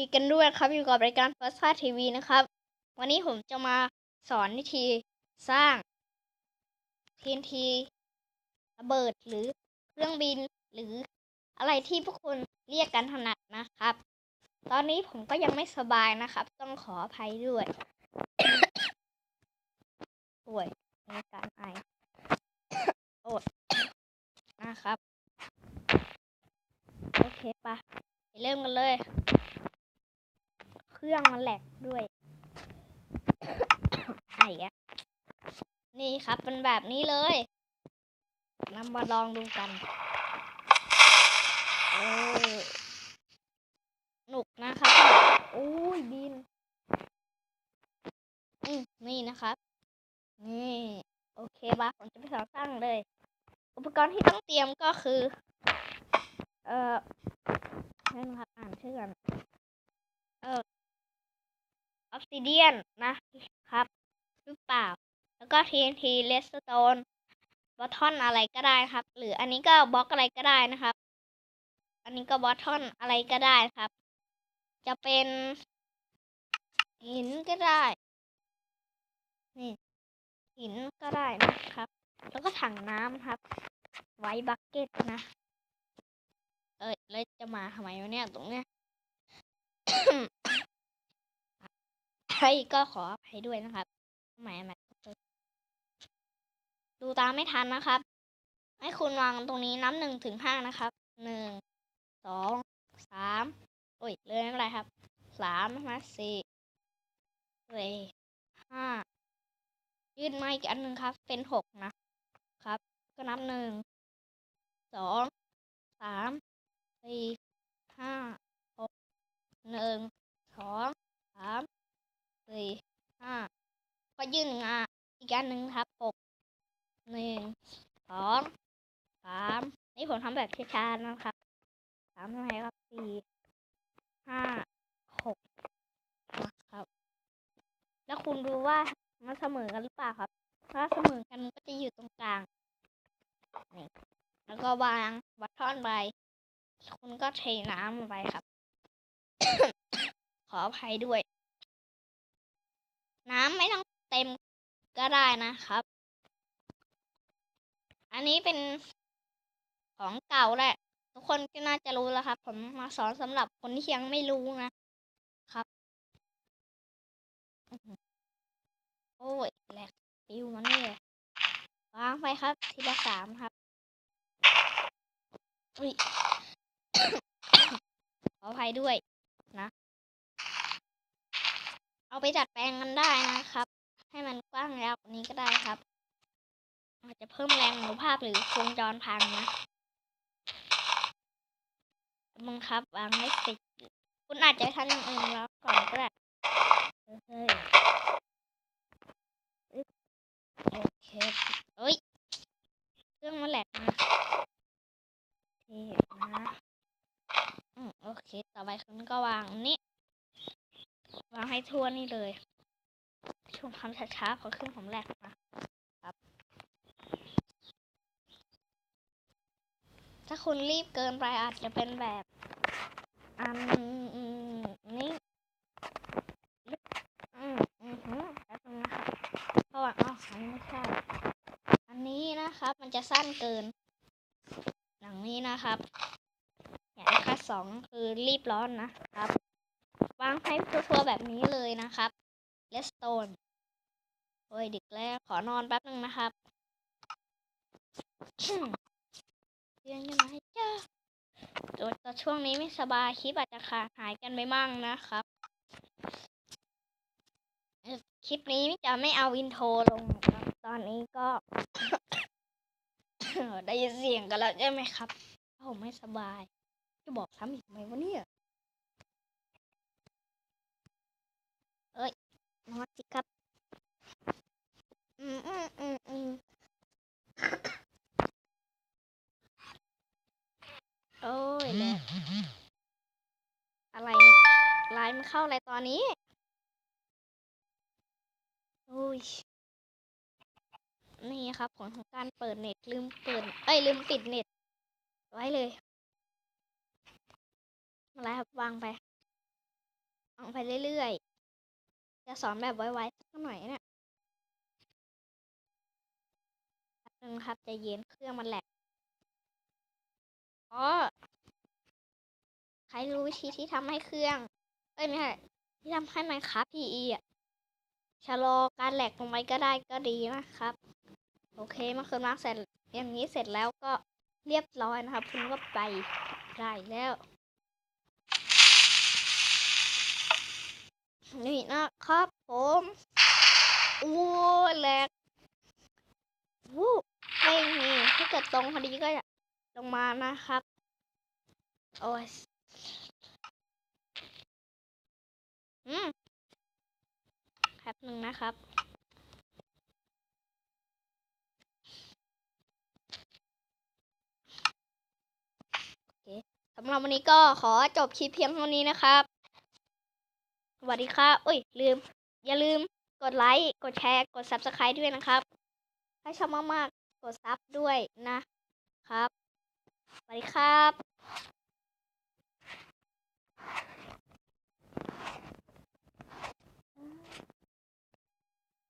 ดีกันด้วยครับอยู่กับรายการ First Class TV นะครับ วันนี้ผมจะมาสอนวิธีสร้าง TNT ระเบิดหรือเครื่องบินหรืออะไรที่พวกคุณเรียกกันถนัดนะครับ ตอนนี้ผมก็ยังไม่สบายนะครับ ต้องขออภัยด้วยป่วยในการไอโอดนะครับ โอเคปะไปเริ่มกันเลย เครื่องมันแหลกด้วยไอ้ะนี่ครับเป็นแบบนี้เลยนำมาลองดูกันเออหนุกนะครับโอ้ยบินอืมนี่นะครับ นี่โอเคบ้าผมจะไปสอนสร้างเลย อุปกรณ์ที่ต้องเตรียมก็คือ เอ่อนี่นะครับอ่านชื่อกัน เออออฟซิ เดียนนะครับ หรือเปล่า แล้วก็ TNT Redstone บอททอนอะไรก็ได้ครับ หรืออันนี้ก็บล็อกอะไรก็ได้นะครับ อันนี้ก็บอททอนอะไรก็ได้ครับ จะเป็นหินก็ได้ นี่หินก็ได้นะครับ แล้วก็ถังน้ำครับ ไว้บักเก็ตนะ เอ้ยแล้วจะมาทำไมวะเนี่ยตรงเนี้ย ใครก็ขออภัยด้วยนะครับหมายมดูตามไม่ทันนะครับ ให้คุณวางตรงนี้นับหนึ่งถึงห้านะครับหนึ่งสองสามโอ้ยเลยไม่เป็นไรครับสามมาสี่เลยห้ายืดมาอีกอันหนึ่งครับ เป็นหกนะครับ ก็นับหนึ่งสองสามสี่ห้าหกหนึ่งสองสามสี่ห้าก็ยื่นงาอี กอันหนึ่งครับหกหนึ่งสองสามนี่ผมทำแบบช้าๆนะครับสามท่าไหร่ครับสี่ห้าหกนะครับ แล้วคุณดูว่ามันเสมอกันหรือเปล่าครับ ถ้าเสมอกันมันก็จะอยู่ตรงกลางนี่แล้วก็วางวัดท่อนไปคุณก็เทน้ำลงไปครับ ขออภัยด้วย น้ำไม่ต้องเต็ม ก็ได้นะครับ อันนี้เป็นของเก่าแหละ ทุกคนก็น่าจะรู้แล้วครับ ผมมาสอนสำหรับคนที่ยังไม่รู้นะครับ โอ้ยแหลกปิวมาเนี่ยวางไปครับ ทีละสามครับอุ้ยขออภัยด้วยนะ เอาไปจัดแปลงมันได้นะครับ ให้มันกว้างยาวกว่านี้ก็ได้ครับ อาจจะเพิ่มแรงอนุภาพหรือวงจรพังนะมึงครับวางให้สิดคุณอาจจะทำอย่างอื่นแล้วก่อนก็ได้เฮ้ยโอเคเอ้ย เครื่องมันแหลกนะโอเคนะอืมโอเค ต่อไปคุณก็วางนี้วางให้ทั่วนี่เลย ช่วงทำช้าๆเพราะเครื่องผมแหลกนะครับ ถ้าคุณรีบเกินไปอาจจะเป็นแบบอันนี้อืมอืมแป๊บนึงนะครับเพราะว่าอ๋ออันนี้ไม่ใช่อันนี้นะครับ มันจะสั้นเกิน หลังนี้นะครับอย่างค่าสองคือรีบร้อนนะครับวางให้ทั่วๆแบบนี้เลยนะครับเลสโตน โอ้ยดึกแล้วขอนอนแป๊บนึงนะครับเรียนยังไงจ้าแต่ช่วงนี้ไม่สบายคลิปอาจจะขาดหายกันไปมั่งนะครับ คลิปนี้จะไม่เอาวินโทรลงครับ ตอนนี้ก็ ได้ยินเสียงกันแล้วใช่ไหมครับ ผมไม่สบาย จะบอกซ้ำอีกไหมวะเนี่ย เอ้ยนอนสิครับ อืมอืมอืมอืมโอ้ยแหละอะไร ไลน์มันเข้าอะไรตอนนี้โอ้ยนี่ครับผลของการเปิดเน็ตลืมเปิด เอ้ยลืมปิดเน็ต ไว้เลยอะไรครับวางไปวางไปเรื่อยๆ จะสอนแบบไวๆสักหน่อยเนี่ยนึงครับจะเย็นเครื่องมันแหลกอ๋อใครรู้วิธีที่ทำให้เครื่อง อ้ยไม่ใช่ที่ทำให้มันครับ PE อะชะลอการแหลกลงไปก็ได้ก็ดีนะครับ โอเคเมื่อคืนมาร์กเสร็จอย่างนี้เสร็จแล้วก็เรียบร้อยนะครับ คุณก็ไปได้แล้ว นี่นะครับผมอู้แหลกวู้ไม่มีถ้าเกิดตรงพอดีก็จะลงมานะครับ โอ้ย หนึ่งนะครับ สำหรับวันนี้ก็ขอจบคลิปเพียงเท่านี้นะครับ สวัสดีครับอุ้ย ลืม อย่าลืมกดไลค์ กดแชร์ กด Subscribe ด้วยนะครับ ถ้าชอบมาก ๆ กดซับด้วยนะครับ สวัสดีครับ